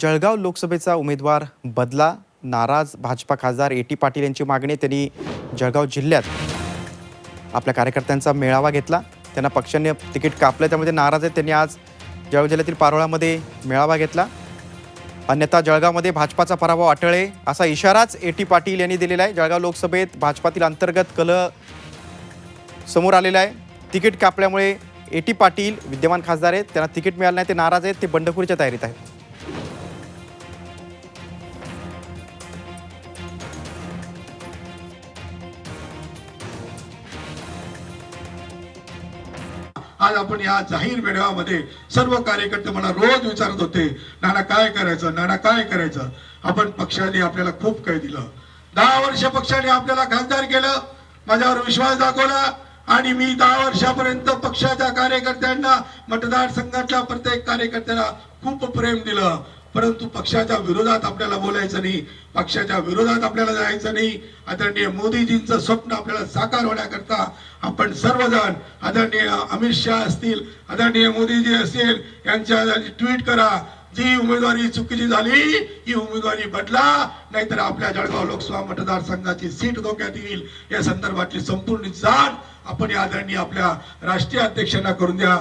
जळगाव लोकसभेचा उमेदवार बदला नाराज भाजपा खासदार ए टी पाटील यांची मागणी त्यांनी जळगाव जिल्ह्यात आपल्या कार्यकर्त्यांचा मेळावा घेतला. त्यांना पक्षाने तिकीट कापलं त्यामध्ये नाराज आहेत त्यांनी आज जळगाव जिल्ह्यातील पारोळामध्ये मेळावा घेतला. अन्यथा जळगावमध्ये भाजपाचा पराभव आटळे असा इशाराच ए टी पाटील यांनी दिलेला आहे. जळगाव लोकसभेत भाजपातील अंतर्गत कल समोर आलेला आहे. तिकीट कापल्यामुळे ए टी पाटील विद्यमान खासदार आहेत त्यांना तिकीट मिळालं नाही ते नाराज आहेत ते बंडखोरीच्या तयारीत आहेत. आज आपण या जाहीर मेळाव्यामध्ये सर्व कार्यकर्ते मला रोज विचारत होते नाना काय करायचं? नाना काय करायचं? आपण पक्षाने आपल्याला खूप काही दिलं. दहा वर्ष पक्षाने आपल्याला खासदार केलं माझ्यावर विश्वास दाखवला आणि मी दहा वर्षापर्यंत पक्षाच्या कार्यकर्त्यांना मतदारसंघातल्या प्रत्येक कार्यकर्त्याला खूप प्रेम दिलं. परंतु पक्षाच्या विरोधात आपल्याला बोलायचं नाही पक्षाच्या विरोधात आपल्याला जायचं नाही. आदरणीय मोदीजींचं स्वप्न आपल्याला साकार होण्याकरता आपण सर्वजण आदरणीय अमित शहा असतील आदरणीय मोदीजी असतील यांच्या ट्विट करा. जी उमेदवारी चुकीची झाली ही उमेदवारी बदला नाहीतर आपल्या जळगाव लोकसभा मतदारसंघाची सीट धोक्यात येईल. या संदर्भातली संपूर्ण जाण आपण या आदरणीय आपल्या राष्ट्रीय अध्यक्षांना करून द्या.